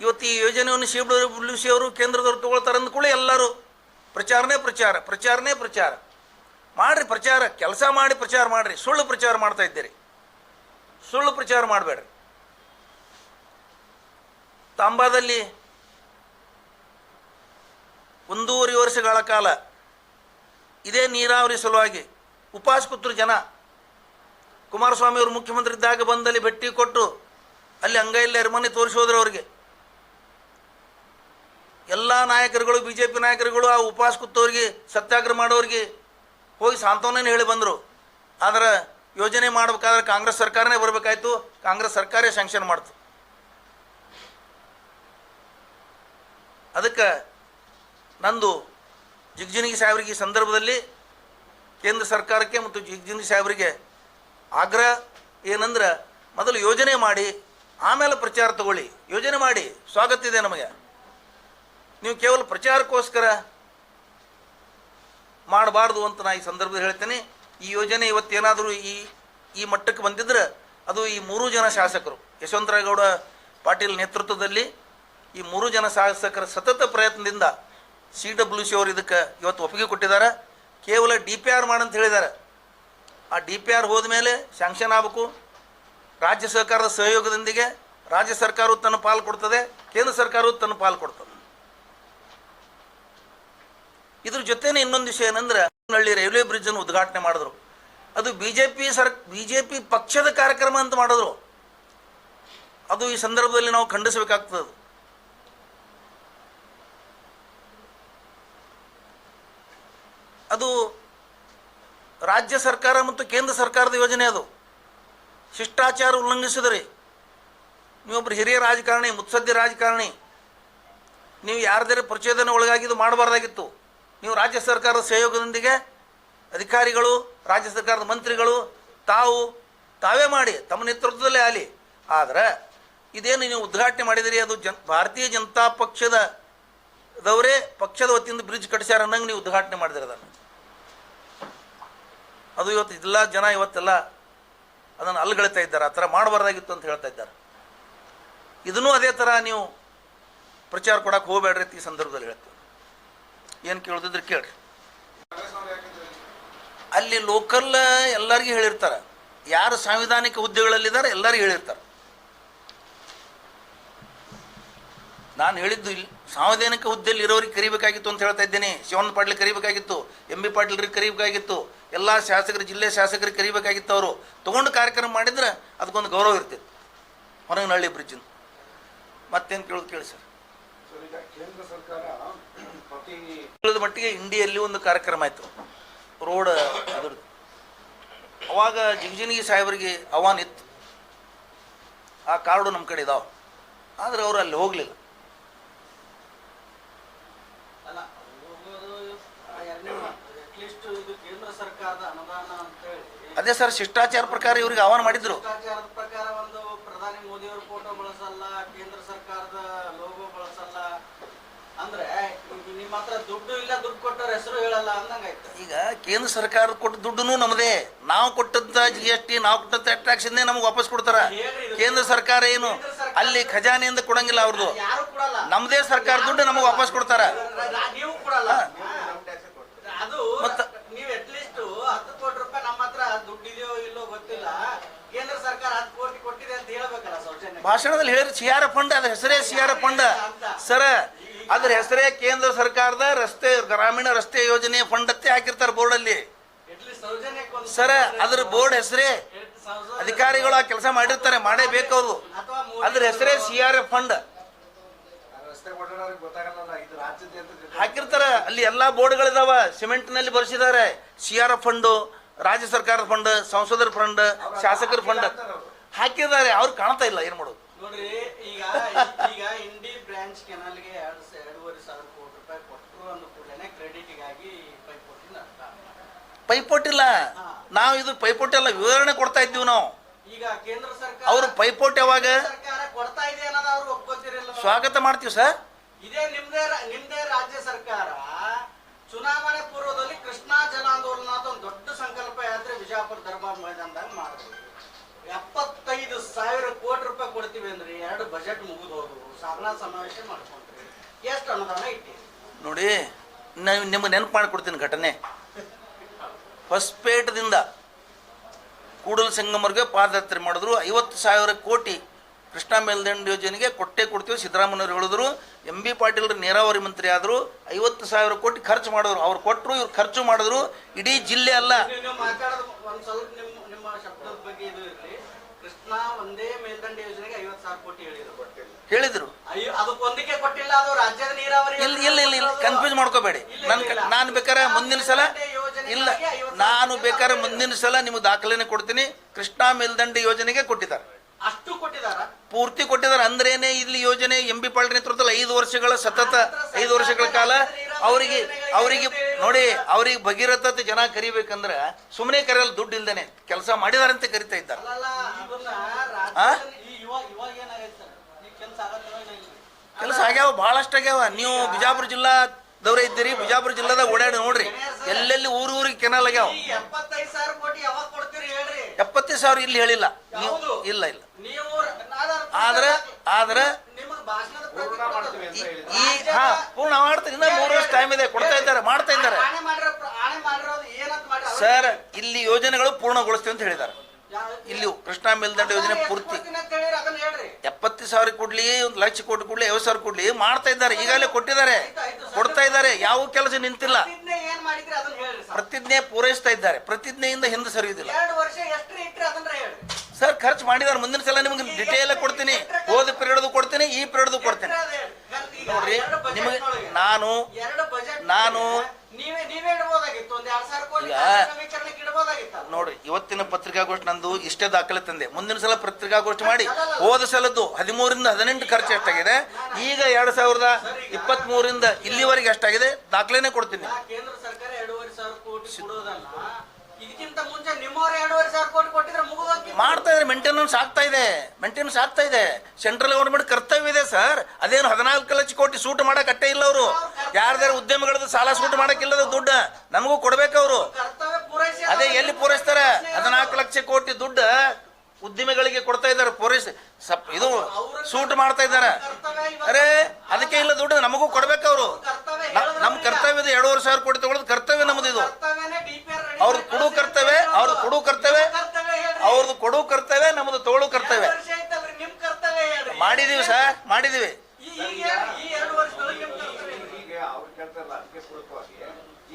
Speaker 1: ಇವತ್ತು ಈ ಯೋಜನೆಯನ್ನು ಸಿ ಡಬ್ಲ್ಯೂ ಸಿ ಅವರು ಕೇಂದ್ರದವ್ರು ತಗೊಳ್ತಾರೆ ಅಂದ್ಕೂಡಲೇ ಎಲ್ಲರೂ ಪ್ರಚಾರನೇ ಪ್ರಚಾರ ಪ್ರಚಾರನೇ ಪ್ರಚಾರ. ಮಾಡ್ರಿ ಪ್ರಚಾರ, ಕೆಲಸ ಮಾಡಿ ಪ್ರಚಾರ ಮಾಡಿರಿ. ಸುಳ್ಳು ಪ್ರಚಾರ ಮಾಡ್ತಾ ಇದ್ದೀರಿ. ಸುಳ್ಳು ಪ್ರಚಾರ ಮಾಡಬೇಡ್ರಿ. ತಾಂಬಾದಲ್ಲಿ ಒಂದೂವರೆ ವರ್ಷಗಳ ಕಾಲ ಇದೇ ನೀರಾವರಿ ಸಲುವಾಗಿ ಉಪವಾಸ ಕೂತರು ಜನ ಕುಮಾರಸ್ವಾಮಿ ಅವರು ಮುಖ್ಯಮಂತ್ರಿ ಇದ್ದಾಗ ಬಂದಲ್ಲಿ ಭೇಟಿ ಕೊಟ್ಟು ಅಲ್ಲಿ ಅಂಗೈಯಲ್ಲಿ ಅರಮನೆ ತೋರಿಸೋದ್ರೆ ಅವ್ರಿಗೆ. ಎಲ್ಲ ನಾಯಕರುಗಳು ಬಿ ಜೆ ಪಿ ನಾಯಕರುಗಳು, ಆ ಉಪವಾಸ ಕೂತವ್ರಿಗೆ ಸತ್ಯಾಗ್ರಹ ಮಾಡೋರಿಗೆ ಹೋಗಿ ಸಾಂತ್ವನ ಹೇಳಿ ಬಂದರು. ಆದರೆ ಯೋಜನೆ ಮಾಡಬೇಕಾದ್ರೆ ಕಾಂಗ್ರೆಸ್ ಸರ್ಕಾರನೇ ಬರಬೇಕಾಯ್ತು. ಕಾಂಗ್ರೆಸ್ ಸರ್ಕಾರೇ ಸ್ಯಾಂಕ್ಷನ್ ಮಾಡ್ತು. ಅದಕ್ಕೆ ನಂದು ಜಿಗ್ಜಿನಿಗಿ ಸಾಹೇಬರಿಗೆ ಈ ಸಂದರ್ಭದಲ್ಲಿ ಕೇಂದ್ರ ಸರ್ಕಾರಕ್ಕೆ ಮತ್ತು ಜಿಗ್ಜಿನಿಗಿ ಸಾಹೇಬರಿಗೆ ಆಗ್ರಹ ಏನಂದ್ರೆ, ಮೊದಲು ಯೋಜನೆ ಮಾಡಿ, ಆಮೇಲೆ ಪ್ರಚಾರ ತಗೊಳ್ಳಿ. ಯೋಜನೆ ಮಾಡಿ. ಸ್ವಾಗತ ಇದೆ ನಮಗೆ. ನೀವು ಕೇವಲ ಪ್ರಚಾರಕ್ಕೋಸ್ಕರ ಮಾಡಬಾರ್ದು ಅಂತ ನಾ ಈ ಸಂದರ್ಭದಲ್ಲಿ ಹೇಳ್ತೇನೆ. ಈ ಯೋಜನೆ ಇವತ್ತೇನಾದರೂ ಈ ಈ ಮಟ್ಟಕ್ಕೆ ಬಂದಿದ್ರೆ ಅದು ಈ ಮೂರು ಜನ ಶಾಸಕರು. ಯಶವಂತರಾಯಗೌಡ ಪಾಟೀಲ್ ನೇತೃತ್ವದಲ್ಲಿ ಈ ಮೂರು ಜನ ಶಾಸಕರ ಸತತ ಪ್ರಯತ್ನದಿಂದ ಸಿ ಡಬ್ಲ್ಯೂ ಸಿ ಅವರು ಇದಕ್ಕೆ ಇವತ್ತು ಒಪ್ಪಿಗೆ ಕೊಟ್ಟಿದ್ದಾರೆ. ಕೇವಲ ಡಿ ಪಿ ಆರ್ ಮಾಡಂತ ಹೇಳಿದ್ದಾರೆ. ಆ ಡಿ ಪಿ ಆರ್ ಹೋದ್ಮೇಲೆ ಸ್ಯಾಂಕ್ಷನ್ ಆಗಬೇಕು. ರಾಜ್ಯ ಸರ್ಕಾರದ ಸಹಯೋಗದೊಂದಿಗೆ ರಾಜ್ಯ ಸರ್ಕಾರವು ತನ್ನ ಪಾಲು ಕೊಡ್ತದೆ. ಕೇಂದ್ರ ಸರ್ಕಾರವು ತನ್ನ ಪಾಲು ಕೊಡ್ತದೆ. ಇದ್ರ ಜೊತೆನೇ ಇನ್ನೊಂದು ವಿಷಯ ಏನಂದ್ರೆ ಹಳ್ಳಿ ರೈಲ್ವೆ ಬ್ರಿಡ್ಜ್ ಅನ್ನು ಉದ್ಘಾಟನೆ ಮಾಡಿದ್ರು. ಅದು ಬಿ ಜೆ ಸರ್ ಬಿ ಪಕ್ಷದ ಕಾರ್ಯಕ್ರಮ ಅಂತ ಮಾಡಿದ್ರು. ಅದು ಈ ಸಂದರ್ಭದಲ್ಲಿ ನಾವು ಖಂಡಿಸಬೇಕಾಗ್ತದೆ ಅದು. ಅದು ರಾಜ್ಯ ಸರ್ಕಾರ ಮತ್ತು ಕೇಂದ್ರ ಸರ್ಕಾರದ ಯೋಜನೆ ಅದು. ಶಿಷ್ಟಾಚಾರ ಉಲ್ಲಂಘಿಸಿದ್ರಿ. ನೀವೊಬ್ಬರು ಹಿರಿಯ ರಾಜಕಾರಣಿ, ಮುತ್ಸದ್ದಿ ರಾಜಕಾರಣಿ. ನೀವು ಯಾರದೇ ಪ್ರಚೋದನೆ ಒಳಗಾಗಿದ್ದು ಮಾಡಬಾರ್ದಾಗಿತ್ತು. ನೀವು ರಾಜ್ಯ ಸರ್ಕಾರದ ಸಹಯೋಗದೊಂದಿಗೆ ಅಧಿಕಾರಿಗಳು, ರಾಜ್ಯ ಸರ್ಕಾರದ ಮಂತ್ರಿಗಳು, ತಾವು, ತಾವೇ ಮಾಡಿ, ತಮ್ಮ ನೇತೃತ್ವದಲ್ಲೇ ಆಗಲಿ. ಆದರೆ, ಇದೇನು ನೀವು ಉದ್ಘಾಟನೆ ಮಾಡಿದಿರಿ, ಅದು ಜನ್, ಭಾರತೀಯ ಜನತಾ ಪಕ್ಷದ, ದವರೇ ಪಕ್ಷದ ವತಿಯಿಂದ ಬ್ರಿಡ್ಜ್ ಕಟ್ಸ್ಯಾರ ಅನ್ನಂಗೆ ನೀವು ಉದ್ಘಾಟನೆ ಮಾಡಿದಿರಿ ಅದನ್ನು. ಅದು ಇವತ್ತು ಎಲ್ಲ ಜನ ಇವತ್ತೆಲ್ಲ ಅದನ್ನು ಅಲ್ಗಳ್ತಾ ಇದ್ದಾರೆ, ಆ ಥರ ಮಾಡಬಾರ್ದಾಗಿತ್ತು ಅಂತ ಹೇಳ್ತಾ ಇದ್ದಾರೆ. ಇದನ್ನೂ ಅದೇ ಥರ ನೀವು ಪ್ರಚಾರ ಕೊಡಕ್ಕೆ ಹೋಗಬೇಡ್ರಿ ಈ ಸಂದರ್ಭದಲ್ಲಿ ಹೇಳ್ತೀವಿ ಏನು ಕೇಳೋದಿದ್ರೆ ಕೇಳ್ರಿ. ಅಲ್ಲಿ ಲೋಕಲ್ ಎಲ್ಲರಿಗೂ ಹೇಳಿರ್ತಾರೆ. ಯಾರು ಸಾಂವಿಧಾನಿಕ ಹುದ್ದೆಗಳಲ್ಲಿದ್ದಾರೆ ಎಲ್ಲರಿಗೂ ಹೇಳಿರ್ತಾರೆ. ನಾನು ಹೇಳಿದ್ದು ಇಲ್ಲಿ ಸಾಂವಿಧಾನಿಕ ಹುದ್ದೆಯಲ್ಲಿ ಇರೋರಿಗೆ ಕರಿಬೇಕಾಗಿತ್ತು ಅಂತ ಹೇಳ್ತಾ ಇದ್ದೇನೆ. ಶಿವನ್ ಪಾಟೀಲ್ ಕರಿಬೇಕಾಗಿತ್ತು, ಎಂ ಬಿ ಪಾಟೀಲ್ರಿಗೆ ಕರಿಬೇಕಾಗಿತ್ತು, ಎಲ್ಲ ಶಾಸಕರು, ಜಿಲ್ಲೆ ಶಾಸಕರಿಗೆ ಕರಿಬೇಕಾಗಿತ್ತು ಅವರು. ತೊಗೊಂಡು ಕಾರ್ಯಕ್ರಮ ಮಾಡಿದ್ರೆ ಅದಕ್ಕೊಂದು ಗೌರವ ಇರ್ತಿತ್ತು ಹೊರಗಿನಹಳ್ಳಿ ಬ್ರಿಡ್ಜಿನ ಮತ್ತೇನು ಕೇಳೋದು ಕೇಳಿ ಸರ್
Speaker 2: ಸರ್, ಈಗ ಕೇಂದ್ರ ಸರ್ಕಾರ ಪ್ರತಿ
Speaker 1: ತಿಳಿದ ಮಟ್ಟಿಗೆ ಇಂಡಿಯಲ್ಲಿ ಒಂದು ಕಾರ್ಯಕ್ರಮ ಆಯಿತು. ರೋಡ್ ಅದ್ರದ್ದು ಅವಾಗ ಜಿಗಜಿನಗಿ ಸಾಹೇಬರಿಗೆ ಆಹ್ವಾನ ಇತ್ತು. ಆ ಕಾರ್ಡು ನಮ್ಮ ಕಡೆ ಇದಾವೆ. ಆದರೆ ಅವರು ಅಲ್ಲಿ ಹೋಗಲಿಲ್ಲ. ಅದೇ ಸರ್ ಶಿಷ್ಟಾಚಾರ ಪ್ರಕಾರ ಇವ್ರಿಗೆ ಆಹ್ವಾನ ಮಾಡಿದ್ರು.
Speaker 3: ಶಿಷ್ಟಾಚಾರದ ಪ್ರಕಾರ ಒಂದು ಪ್ರಧಾನಿ ಮೋದಿಯವ್ರ ಫೋಟೋ ಬಳಸಲ್ಲ ಕೇಂದ್ರ ಸರ್ಕಾರದ ಲೋಗೋ ಬಳಸಲ್ಲ. ಅಂದ್ರೆ ನಿಮ್ಮ ಹತ್ರ ದುಡ್ಡು ಇಲ್ಲ ದುಡ್ಡು ಕೊಟ್ಟವ್ರ ಹೆಸರು ಹೇಳಲ್ಲ ಅಂದಂಗಾಯ್ತು.
Speaker 1: ಈಗ ಕೇಂದ್ರ ಸರ್ಕಾರ ಕೊಟ್ಟ ದುಡ್ಡು ನಮ್ಮದೇ ನಾವು ಕೊಟ್ಟಂತ ಜಿ ಎಸ್ ಟಿ ನಾವು ಕೊಟ್ಟಂತ ಟ್ಯಾಕ್ಸಿಂದೇ ನಮ್ಗೆ ವಾಪಸ್ ಕೊಡ್ತಾರ. ಕೇಂದ್ರ ಸರ್ಕಾರ ಏನು? ಅಲ್ಲಿ ಖಜಾನೆಯಿಂದ ಕೊಡಂಗಿಲ್ಲ ಅವ್ರದ್ದು
Speaker 3: ಯಾರು ಕೊಡಲ್ಲ.
Speaker 1: ನಮ್ಮದೇ ಸರ್ಕಾರ ದುಡ್ಡು ನಮಗೆ ವಾಪಸ್ ಕೊಡ್ತಾರ.
Speaker 3: ನೀವು ಕೊಡಲ್ಲ. ಅದು
Speaker 1: ಮತ್ತ-
Speaker 3: ನೀವು ಅಟ್ಲೀಸ್ಟ್ ಹತ್ತು ಕೋಟಿ ರೂಪಾಯಿ ನಮ್ಮ ಹತ್ರ ದುಡ್ಡು ಇದೆಯೋ ಇಲ್ಲೋ ಗೊತ್ತಿಲ್ಲ. ಕೇಂದ್ರ ಸರ್ಕಾರ ಹತ್ತು ಕೋಟಿ ಕೊಟ್ಟಿದೆ ಅಂತ ಹೇಳ್ಬೇಕಲ್ಲ ಸೌಜನ್ಯ
Speaker 1: ಭಾಷಣದಲ್ಲಿ ಹೇಳಿದ್ರೆ ಸಿ ಆರ್ ಫಂಡ್ ಅದ್ರ ಹೆಸರೇ ಸಿ ಆರ್ ಫಂಡ್ ಸರ ಅದ್ರ ಹೆಸರೇ ಕೇಂದ್ರ ಸರ್ಕಾರದ ರಸ್ತೆ, ಗ್ರಾಮೀಣ ರಸ್ತೆ ಯೋಜನೆ ಫಂಡ್ ಅತ್ತೆ ಹಾಕಿರ್ತಾರೆ ಬೋರ್ಡಲ್ಲಿ ಸರ ಅದ್ರ ಬೋರ್ಡ್ ಹೆಸರೇ ಅಧಿಕಾರಿಗಳು ಆ ಕೆಲಸ ಮಾಡಿರ್ತಾರೆ, ಮಾಡೇಬೇಕು ಅವರು. ಅದ್ರ ಹೆಸರೇ ಸಿ ಆರ್ ಎಫ್ ಫಂಡ್ ಹಾಕಿರ್ತಾರ, ಅಲ್ಲಿ ಎಲ್ಲಾ ಬೋರ್ಡ್ಗಳಿದಾವ ಸಿಮೆಂಟ್ನಲ್ಲಿ ಬರ್ಸಿದ್ದಾರೆ. ಸಿ ಆರ್ ಎಫ್ ಫಂಡ್ ರಾಜ್ಯ ಸರ್ಕಾರದ ಫಂಡ್ ಸಂಸದರ ಫಂಡ್ ಶಾಸಕರ ಫಂಡ್ ಹಾಕಿದ್ದಾರೆ, ಅವ್ರು ಕಾಣ್ತಾ ಇಲ್ಲ, ಏನ್ ಮಾಡೋದು?
Speaker 3: ನೋಡ್ರಿ, ಈಗ ಈಗ ಇಂಡಿ ಬ್ರಾಂಚ್ ಕೆನಾಲ್ಗೆ ಎರಡು ಸ- ಎರಡೂವರೆ ಸಾವಿರ ಕೋಟಿ ರೂಪಾಯಿ ಕೊಟ್ಟರು ಅಂದ ಕೂಡಲೇ ಕ್ರೆಡಿಟ್ಗಾಗಿ ಪೈಪೋಟಿ ನಡೆದ
Speaker 1: ಪೈಪೋಟಿಲ್ಲ. ನಾವು ಇದು ಪೈಪೋಟಿ ಅಲ್ಲ ವಿವರಣೆ ಕೊಡ್ತಾ ಇದ್ದೀವಿ ನಾವು.
Speaker 3: ಈಗ ಕೇಂದ್ರ ಸರ್ಕಾರ
Speaker 1: ಅವ್ರು ಪೈಪೋಟಿ ಯಾವಾಗ?
Speaker 3: ಸರ್ಕಾರ ಕೊಡ್ತಾ ಇದೆ ಅನ್ನೋದು ಅವ್ರು. ಒಪ್ಕೋತಿರಲ್ಲ
Speaker 1: ಸ್ವಾಗತ ಮಾಡ್ತೀವಿ ಸರ್.
Speaker 3: ಇದೇ ನಿಮ್ದೇ ನಿಮ್ದೇ ರಾಜ್ಯ ಸರ್ಕಾರ ಚುನಾವಣೆ ಪೂರ್ವದಲ್ಲಿ ಕೃಷ್ಣಾ ಜನಾಂದೋಲನ ಒಂದು ದೊಡ್ಡ ಸಂಕಲ್ಪ ಯಾತ್ರೆ ವಿಜಯಪುರ ದರ್ಬಾರ್ ಮೈದಾನದಾಗ ಮಾಡಿದ್ರು. ಎಪ್ಪತ್ತೈದು ಸಾವಿರ ಕೋಟಿ ರೂಪಾಯಿ ಕೊಡ್ತೀವಿ ಅಂದ್ರೆ ಎರಡು ಬಜೆಟ್ ಮುಗಿದು ಸಾಧನಾ ಸಮಾವೇಶ ಮಾಡ್ಕೊಂಡ್ರಿ. ಎಷ್ಟು ಅನುದಾನ ಇಟ್ಟಿರಿ
Speaker 1: ನೋಡಿ ನಾನು ನಿಮ್ಗೆ ನೆನಪು ಮಾಡಿಕೊಡ್ತೀನಿ ಘಟನೆ. ಹೊಸಪೇಟದಿಂದ ಕೂಡಲ ಸಂಗಮರ್ಗೆ ಪಾದಯಾತ್ರೆ ಮಾಡಿದ್ರು. ಐವತ್ತು ಸಾವಿರ ಕೋಟಿ ಕೃಷ್ಣಾ ಮೇಲ್ದಂಡ ಯೋಜನೆಗೆ ಕೊಟ್ಟೆ ಕೊಡ್ತೀವಿ. ಸಿದ್ದರಾಮಯ್ಯವ್ರು ಹೇಳಿದ್ರು. ಎಂ ಬಿ ಪಾಟೀಲ್ ನೀರಾವರಿ ಮಂತ್ರಿ ಆದರು. ಐವತ್ತು ಸಾವಿರ ಕೋಟಿ ಖರ್ಚು ಮಾಡಿದ್ರು. ಅವ್ರು ಕೊಟ್ಟರು ಇವ್ರು ಖರ್ಚು ಮಾಡಿದ್ರು. ಇಡೀ ಜಿಲ್ಲೆ ಅಲ್ಲ.
Speaker 3: ಹೇಳಿದ್ರು
Speaker 1: ಇಲ್ಲ ಇಲ್ಲ ಇಲ್ಲ ಇಲ್ಲ. ಕನ್ಫ್ಯೂಸ್ ಮಾಡ್ಕೋಬೇಡಿ. ನನ್ ನಾನು ಬೇಕಾರೆ ಮುಂದಿನ ಸಲ ಇಲ್ಲ. ನಾನು ಬೇಕಾದ್ರೆ ಮುಂದಿನ ಸಲ ನಿಮ್ಗೆ ದಾಖಲೆನೆ ಕೊಡ್ತೀನಿ. ಕೃಷ್ಣಾ ಮೇಲ್ದಂಡೆ ಯೋಜನೆಗೆ ಕೊಟ್ಟಿದ್ದಾರೆ.
Speaker 3: ಅಷ್ಟು ಕೊಟ್ಟಿದಾರ
Speaker 1: ಪೂರ್ತಿ ಕೊಟ್ಟಿದ್ದಾರೆ. ಅಂದ್ರೇನೆ ಇಲ್ಲಿ ಯೋಜನೆ ಎಂ ಬಿ ಪಾಲ್ ನೇತೃತ್ವದಲ್ಲಿ ಐದು ವರ್ಷಗಳ ಸತತ ಐದು ವರ್ಷಗಳ ಕಾಲ ಅವರಿಗೆ ಅವರಿಗೆ ನೋಡಿ ಅವ್ರಿಗೆ ಭಗೀರಥತೆ ಜನ ಕರಿಬೇಕಂದ್ರೆ ಸುಮ್ಮನೆ ಕರೆಯಲ್ಲ ದುಡ್ಡು ಇಲ್ದೇನೆ ಕೆಲಸ ಮಾಡಿದಾರೆ ಅಂತ ಕರಿತಾ ಇದ್ದಾರೆ.
Speaker 3: ಕೆಲಸ
Speaker 1: ಆಗ್ಯಾವ ಬಹಳಷ್ಟು ಆಗ್ಯಾವ ನೀವು ಬಿಜಾಪುರ ಜಿಲ್ಲಾದವರೇ ಇದ್ದೀರಿ ಬಿಜಾಪುರ ಜಿಲ್ಲಾದಾಗ ಓಡಾಡಿ ನೋಡ್ರಿ. ಎಲ್ಲೆಲ್ಲಿ ಊರು ಊರಿಗೆ ಕೆನಾಲ್ ಆಗ್ಯಾವ?
Speaker 3: ಎಪ್ಪತ್ತೈದು ಸಾವಿರ ಕೋಟಿ ಯಾವಾಗ ಕೊಡ್ತೀರಿ ಹೇಳ್ರಿ.
Speaker 1: ಎಪ್ಪತ್ತೈದು ಸಾವಿರ ಇಲ್ಲಿ ಹೇಳಿಲ್ಲ. ನೀವು ಇಲ್ಲ ಇಲ್ಲ. ಆದ್ರೆ ಆದ್ರೆ
Speaker 3: ಭಾಷಣದ
Speaker 2: ಪೂರ್ಣ ಮಾಡ್ತೀವಿ ಅಂತ
Speaker 1: ಈ-
Speaker 2: ಹೇಳಿದ್ರು
Speaker 1: ಈ ಹಾ ಪೂರ್ಣ ಮಾಡ್ತೀನಿ. ಇನ್ನ ಮೂರು ವರ್ಷ ಟೈಮ್ ಇದೆ. ಕೊಡ್ತಾ ಇದ್ದಾರೆ ಮಾಡ್ತಾ ಇದ್ದಾರೆ. ಸರ್ ಇಲ್ಲಿ ಯೋಜನೆಗಳು ಪೂರ್ಣಗೊಳಿಸ್ತೀವಿ ಅಂತ ಹೇಳಿದ್ದಾರೆ. ಇಲ್ಲಿ ಕೃಷ್ಣಾ ಮೇಲ್ದಂಡೆ ಯೋಜನೆ ಪೂರ್ತಿ. ಎಪ್ಪತ್ತು ಸಾವಿರ ಕೊಡ್ಲಿ ಒಂದು ಲಕ್ಷ ಕೋಟಿ ಕೊಡ್ಲಿ ಐವತ್ತು ಸಾವಿರ ಕೊಡ್ಲಿ ಮಾಡ್ತಾ ಇದ್ದಾರೆ. ಈಗಾಗಲೇ ಕೊಟ್ಟಿದ್ದಾರೆ. ಕೊಡ್ತಾ ಇದ್ದಾರೆ. ಯಾವ ಕೆಲಸ ನಿಂತಿಲ್ಲ.
Speaker 3: ಮಾಡಿದ್ರಿ ಅದನ್ನ ಹೇಳ್ರಿ ಸರ್.
Speaker 1: ಪ್ರತಿಜ್ಞೆ ಪೂರೈಸ್ತಾ ಇದ್ದಾರೆ. ಪ್ರತಿಜ್ಞೆಯಿಂದ ಹಿಂದೆ ಸರಿಯುವುದಿಲ್ಲ.
Speaker 3: ಎರಡು ವರ್ಷ ಎಷ್ಟು ಇಟ್ರಿ ಅದನ್ನ ಹೇಳ್ರಿ.
Speaker 1: ಸರ್ ಖರ್ಚು ಮಾಡಿದಾರೆ ಮುಂದಿನ ಸಲ ನಿಮ್ಗೆ ಡಿಟೇಲ್ ಕೊಡ್ತೀನಿ. ಹೋದ ಪಿರಿಯಡ್ದು ಕೊಡ್ತೀನಿ ಈ ಪಿರಿಯಡ್ದು ಕೊಡ್ತೀನಿ. ನೋಡ್ರಿ ನಿಮಗೆ ನಾನು ನಾನು
Speaker 3: ನೀವೇ ನೀವೇ ಇಡ್ಬೋದಾಗಿತ್ತು. ಒಂದ್ ಎರಡ್ ಸಾವಿರ ಕೋಟಿ
Speaker 1: ಈಗ-
Speaker 3: ಖಾತೆ ನವೀಕರಣಕ್ಕೆ ಇಡ್ಬೋದಾಗಿತ್ತು
Speaker 1: ನೋಡ್ರಿ ಇವತ್ತಿನ ಪತ್ರಿಕಾಗೋಷ್ಠಿ ನಂದು ಇಷ್ಟೇ ದಾಖಲೆ ತಂದೆ. ಮುಂದಿನ ಸಲ ಪತ್ರಿಕಾಗೋಷ್ಠಿ ಮಾಡಿ. ಹೋದ ಸಲದ್ದು ಹದಿಮೂರಿಂದ ಹದಿನೆಂಟು ಖರ್ಚು ಎಷ್ಟಾಗಿದೆ? ಈಗ ಎರಡ್ ಸಾವಿರದ ಇಪ್ಪತ್ತ್ ಮೂರಿಂದ ಇಲ್ಲಿವರೆಗೆ ಎಷ್ಟಾಗಿದೆ? ದಾಖಲೆನೇ ಕೊಡ್ತೀನಿ.
Speaker 3: ಆ ಕೇಂದ್ರ ಸರ್ಕಾರ ಎರಡೂವರೆ ಸಾವಿರ ಕೋಟಿ ಕೊಡೋದಲ್ಲ. ಇದಕ್ಕಿಂತ ಮುಂಚೆ ನಿಮ್ಮವ್ರು ಎರಡೂವರೆ ಸಾವಿರ ಕೋಟಿ ಕೊಟ್ಟಿದ್ರೆ ಮುಗಿದೋಗಿ
Speaker 1: ಮಾಡ್ತಾ ಇದ್ದಾರೆ ಮೇಂಟೆನೆನ್ಸ್ ಆಗ್ತಾ ಇದೆ ಮೇಂಟೆನೆನ್ಸ್ ಆಗ್ತಾ ಇದೆ. ಸೆಂಟ್ರಲ್ ಗೌರ್ಮೆಂಟ್ ಕರ್ತವ್ಯ ಇದೆ ಸರ್. ಅದೇನು ಹದಿನಾಲ್ಕು ಲಕ್ಷ ಕೋಟಿ ಸೂಟ್ ಮಾಡಕ್ ಅಟ್ಟೆ ಇಲ್ಲ ಅವರು. ಯಾರ್ದಾರು ಉದ್ಯಮಗಳದ್ದು ಸಾಲ ಸೂಟ್ ಮಾಡಕ್ಕಿಲ್ಲದ ದುಡ್ಡು ನಮಗೂ ಕೊಡ್ಬೇಕು ಅವರು.
Speaker 3: ಕರ್ತವ್ಯ ಪೂರೈಸಿ
Speaker 1: ಅದೇ ಎಲ್ಲಿ ಪೂರೈಸ್ತಾರೆ? ಹದಿನಾಲ್ಕು ಲಕ್ಷ ಕೋಟಿ ದುಡ್ಡು ಉದ್ಯಮಿಗಳಿಗೆ ಕೊಡ್ತಾ ಇದ್ದಾರೆ ಪೊಲೀಸ್. ಸಪ್ ಇದು ಸೂಟ್ ಮಾಡ್ತಾ ಇದ್ದಾರೆ. ಅರೆ ಅದಕ್ಕೆ ಇಲ್ಲ ದುಡ್ಡು ನಮಗೂ ಕೊಡ್ಬೇಕು ಅವರು. ನಮ್ಮ ಕರ್ತವ್ಯ ಇದೆ ಎರಡೂವರೆ ಸಾವಿರ ಕೋಟಿ ತಗೊಳ್ಳೋದು ಕರ್ತವ್ಯ ನಮ್ಮದು ಇದು. ಅವ್ರದ್ದು ಕೊಡು ಕರ್ತವ್ಯ ಅವ್ರದ್ದು ಕೊಡು ಕರ್ತವ್ಯ ಅವ್ರದ್ದು ಕೊಡು ಕರ್ತವ್ಯ ನಮ್ದು ತಗೊಳ್ಳೋ ಕರ್ತವ್ಯ. ಮಾಡಿದೀವಿ ಸರ್ ಮಾಡಿದೀವಿ.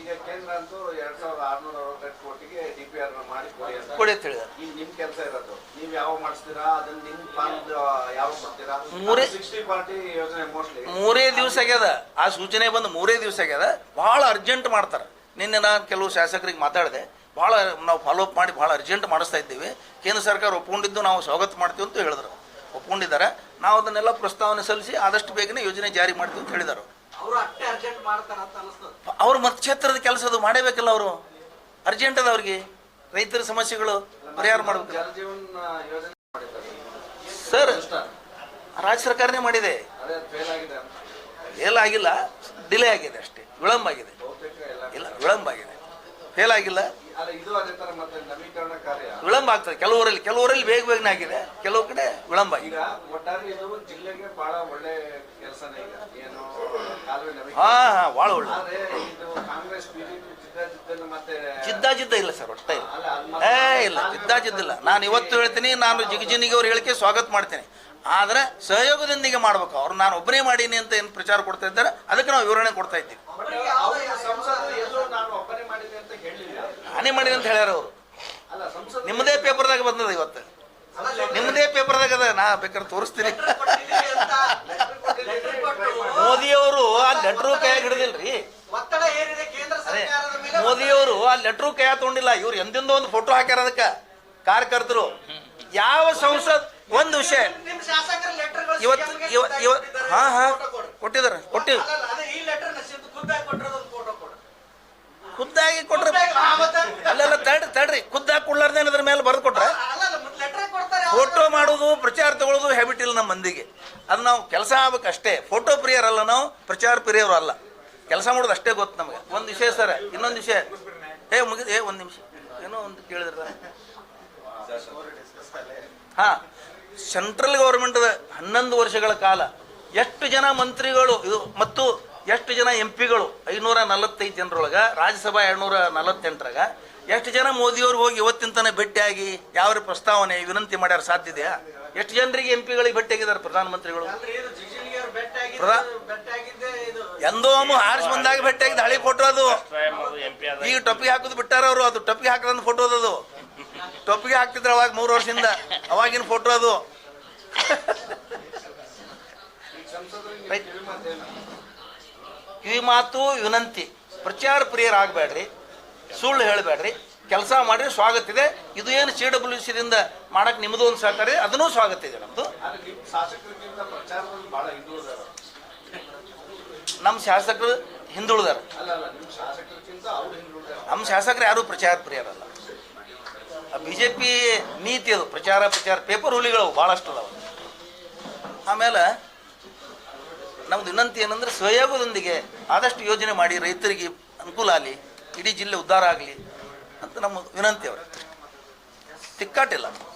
Speaker 3: ಈಗ
Speaker 2: ಕೇಂದ್ರ ಅಂತೂ ಎರಡ್ ಸಾವಿರದ ಆರ್ನೂರ ಅರವತ್ತೆಂಟು ಕೋಟಿಗೆ ಆರ್ ಅಂತ.
Speaker 1: ಕೊಡಿ ಅಂತ ಹೇಳಿದ್ದಾರೆ.
Speaker 2: ಈಗ ನಿಮ್ ಕೆಲಸ ಇರೋದು. ನೀವ್ ಯಾವ ಮಾಡಿಸ್ತೀರಾ? ಅದನ್ನ ನಿಮ್ ಫಂಡ್ ಯಾವ ಕೊಡ್ತೀರಾ?
Speaker 1: ಮೂರೇ-
Speaker 2: ಸಿಕ್ಸ್ಟಿ ಪಾರ್ಟಿ ಯೋಜನೆ ಮೋಸ್ಟ್ಲಿ
Speaker 1: ಮೂರೇ ದಿವಸ ಆಗ್ಯದ. ಆ ಸೂಚನೆ ಬಂದು ಮೂರೇ ದಿವಸ ಆಗ್ಯದ. ಭಾಳ ಅರ್ಜೆಂಟ್ ಮಾಡ್ತಾರೆ. ನಿನ್ನೆ ನಾನು ಕೆಲವು ಶಾಸಕರಿಗೆ ಮಾತಾಡಿದೆ. ಭಾಳ ನಾವು ಫಾಲೋ ಅಪ್ ಮಾಡಿ ಭಾಳ ಅರ್ಜೆಂಟ್ ಮಾಡಿಸ್ತಾ ಇದ್ದೀವಿ. ಕೇಂದ್ರ ಸರ್ಕಾರ ಒಪ್ಕೊಂಡಿದ್ದು ನಾವು ಸ್ವಾಗತ ಮಾಡ್ತೀವಿ ಅಂತ ಹೇಳಿದ್ರು. ಒಪ್ಕೊಂಡಿದ್ದಾರೆ. ನಾವು ಅದನ್ನೆಲ್ಲ ಪ್ರಸ್ತಾವನೆ ಸಲ್ಲಿಸಿ ಆದಷ್ಟು ಬೇಗನೆ ಯೋಜನೆ ಜಾರಿ ಮಾಡ್ತೀವಿ ಅಂತ ಹೇಳಿದರು.
Speaker 3: ಅವ್ರು ಅಷ್ಟೇ
Speaker 1: ಕ್ಷೇತ್ರದ ಕೆಲಸ ಅದು ಮಾಡಬೇಕಲ್ಲ ಅವರು. ಅರ್ಜೆಂಟ್ ಅದ ಅವ್ರಿಗೆ. ರೈತರ ಸಮಸ್ಯೆಗಳು ಪರಿಹಾರ ಮಾಡಬೇಕು. ಸರ್. ರಾಜ್ಯ ಸರ್ಕಾರನೇ ಮಾಡಿದೆ.
Speaker 2: ಫೇಲ್
Speaker 1: ಆಗಿಲ್ಲ ಡಿಲೇ ಆಗಿದೆ ಅಷ್ಟೇ ವಿಳಂಬ ಆಗಿದೆ. ಇಲ್ಲ ವಿಳಂಬ ಆಗಿದೆ. ಫೇಲ್ ಆಗಿಲ್ಲ. ವಿಳಂಬ ಆಗ್ತದೆ. ಕೆಲವರಲ್ಲಿ ಕೆಲವರಲ್ಲಿ ಬೇಗ ಬೇಗನೆ ಆಗಿದೆ ಕೆಲವು ಕಡೆ ವಿಳಂಬ
Speaker 2: ಈಗ
Speaker 1: ಆಗಿದೆ ಹಾ ಹಾ ಭಾಳ ಒಳ್ಳೆ.
Speaker 2: ಆದ್ರೆ ಇದು ಕಾಂಗ್ರೆಸ್ ಬಿಜೆಪಿ ಜಿದ್ದಾಜಿದ್ದನ್ನು ಮತ್ತೆ
Speaker 1: ಜಿದ್ದ ಜಿದ್ದ ಇಲ್ಲ ಸರ್ ಒಟ್ಟ ಇಲ್ಲ. ಏ ಇಲ್ಲ ಜಿದ್ದ ಜಿದ್ದಿಲ್ಲ ನಾನು ಇವತ್ತು ಹೇಳ್ತೀನಿ ನಾನು ಜಿಗಜಿನಿಗೆ ಅವ್ರು ಹೇಳಿಕೆ ಸ್ವಾಗತ ಮಾಡ್ತೀನಿ. ಆದ್ರೆ ಸಹಯೋಗದೊಂದಿಗೆ ಮಾಡ್ಬೇಕು. ಅವ್ರು ನಾನು ಒಬ್ಬನೇ ಮಾಡೀನಿ ಅಂತ ಏನು ಪ್ರಚಾರ ಕೊಡ್ತಾ ಇದ್ದಾರೆ ಅದಕ್ಕೆ ನಾವು ವಿವರಣೆ ಕೊಡ್ತಾ ಇದ್ದೀವಿ.
Speaker 2: ನಾನೇ ಮಾಡಿದೆ ಅಂತ
Speaker 1: ಹೇಳ್ಯಾರ ಅವರು. ನಿಮ್ಮದೇ ಪೇಪರ್ದಾಗ ಬಂದದ ಇವತ್ತು. ನಿಮ್ಮದೇ ಪೇಪರ್ದಾಗ ಅದ. ನಾ ಬೇಕಾದ್ರೆ ತೋರಿಸ್ತೀನಿ. ಮೋದಿಯವರು ಆ ಲೆಟ್ರು ಕೈಯಾಗಿ ಹಿಡಿದಿಲ್ರಿ. ಮೋದಿಯವರು ಆ ಲೆಟ್ರು ಕೈಯ ತಗೊಂಡಿಲ್ಲ ಇವ್ರು ಎಂದಿಂದೋ ಒಂದು ಫೋಟೋ ಹಾಕ್ಯಾರ ಅದಕ್ಕೆ. ಕಾರ್ಯಕರ್ತರು. ಯಾವ ಸಂಸದ್, ಒಂದು ವಿಷಯ. ಇವತ್ತು ಇವ ಇವ ಹಾ ಹಾ. ಕೊಟ್ಟಿದ್ದಾರೆ.
Speaker 3: ಕೊಟ್ಟಿ ಖುದ್ದಾಗಿ
Speaker 1: ಕೊಟ್ರೆ ಅಲ್ಲೆಲ್ಲ, ತಡ್ರಿ ತಡ್ರಿ. ಖುದ್ದಾಗಿ ಕೊಡ್ಲಾರ್ದೇನ ಅದ್ರ ಮೇಲೆ ಬರೆದು ಕೊಟ್ರೆ? ಫೋಟೋ ಮಾಡೋದು, ಪ್ರಚಾರ ತಗೊಳ್ಳೋದು ಹ್ಯಾಬಿಟ್ ಇಲ್ಲ ನಮ್ಮ ಮಂದಿಗೆ. ಅದು ನಾವು ಕೆಲಸ ಆಗ್ಬೇಕಷ್ಟೇ. ಫೋಟೋ ಪ್ರಿಯರಲ್ಲ ನಾವು, ಪ್ರಚಾರ ಪ್ರಿಯರು ಅಲ್ಲ. ಕೆಲಸ ಮಾಡೋದು ಅಷ್ಟೇ ಗೊತ್ತು ನಮಗೆ. ಒಂದು ವಿಷಯ ಸರ್, ಇನ್ನೊಂದು ವಿಷಯ. ಏ, ಮುಗಿದ, ಏ, ಒಂದು ನಿಮಿಷ. ಏನೋ ಒಂದು ಕೇಳಿದ್ರ ಹಾ, ಸೆಂಟ್ರಲ್ ಗೌರ್ಮೆಂಟ್ದ ಹನ್ನೊಂದು ವರ್ಷಗಳ ಕಾಲ ಎಷ್ಟು ಜನ ಮಂತ್ರಿಗಳು, ಇದು ಮತ್ತು ಎಷ್ಟು ಜನ ಎಂ ಪಿಗಳು ಐನೂರ ನಲವತ್ತೈದು ಜನರೊಳಗೆ, ರಾಜ್ಯಸಭಾ ಎರಡುನೂರ ನಲವತ್ತೆಂಟರಾಗ, ಎಷ್ಟು ಜನ ಮೋದಿಯವ್ರು ಹೋಗಿ ಇವತ್ತಿನ ತನಕ ಭೇಟಿಯಾಗಿ ಯಾವ ಪ್ರಸ್ತಾವನೆ, ವಿನಂತಿ ಮಾಡ್ಯಾರ ಸಾಧ್ಯತೆಯಾ ಎಷ್ಟು ಜನರಿಗೆ ಎಂ ಪಿಗಳಿಗೆ ಭೇಟಿಯಾಗಿದ್ದಾರೆ ಪ್ರಧಾನಮಂತ್ರಿಗಳು?
Speaker 3: ಅಲ್ರಿ ಇದು ಜಿಗಜಿಣಗಿ ಅವ್ರು ಬೆಟ್ಟ ಆಗಿದ್ದು ಬೆಟ್ಟ ಇದು.
Speaker 1: ಎಂದೋ ಒಮ್ಮೆ ಹಾರಿಸಿ ಬಂದಾಗ ಭೇಟಿಯಾಗಿದ್ದ ಹಳಿ ಫೋಟೋ ಅದು. ಈಗ ಟೊಪ್ಪಿಗೆ ಹಾಕುದು ಬಿಟ್ಟಾರ ಅವರು ಅದು ಟೊಪ್ಪಿಗೆ ಹಾಕದಂತ ಫೋಟೋ ಅದು ಟೊಪ್ಪಿಗೆ ಹಾಕ್ತಿದ್ರು ಅವಾಗ ಮೂರು ವರ್ಷದಿಂದ. ಅವಾಗಿನ ಫೋಟೋ ಅದು.
Speaker 2: ಕಿವಿ
Speaker 1: ಮಾತು ವಿನಂತಿ. ಪ್ರಚಾರ ಪ್ರಿಯರಾಗಬೇಡ್ರಿ. ಸುಳ್ಳು ಹೇಳಬೇಡ್ರಿ. ಕೆಲಸ ಮಾಡ್ರಿ ಸ್ವಾಗತ ಇದೆ. ಇದು ಏನು ಸಿ ಡಬ್ಲ್ಯೂ ಸಿದಿಂದ ಮಾಡಕ್ಕೆ ನಿಮ್ಮದು ಒಂದು ಸಹಕಾರ ಇದೆ, ಅದನ್ನೂ ಸ್ವಾಗತ ಇದೆ ನಮ್ಮದು ನಮ್ಮ ಶಾಸಕರು
Speaker 2: ಹಿಂದುಳಿದಾರ.
Speaker 1: ನಮ್ಮ ಶಾಸಕರು ಯಾರೂ ಪ್ರಚಾರ ಪ್ರಿಯರಲ್ಲ. ಬಿ ಜೆ ಪಿ ನೀತಿ ಅದು, ಪ್ರಚಾರ ಪ್ರಚಾರ ಪೇಪರ್ ಹುಲಿಗಳು ಭಾಳಷ್ಟು ಅದಾವ. ಆಮೇಲೆ ನಮ್ದು ವಿನಂತಿ ಏನಂದ್ರೆ ಸಹಯೋಗದೊಂದಿಗೆ ಆದಷ್ಟು ಯೋಜನೆ ಮಾಡಿ ರೈತರಿಗೆ ಅನುಕೂಲ ಆಗಲಿ, ಇಡೀ ಜಿಲ್ಲೆ ಉದ್ಧಾರ ಆಗಲಿ ಅಂತ ನಮ್ಮ ವಿನಂತಿ ಅವ್ರ. ತಿಕ್ಕಾಟಿಲ್ಲ.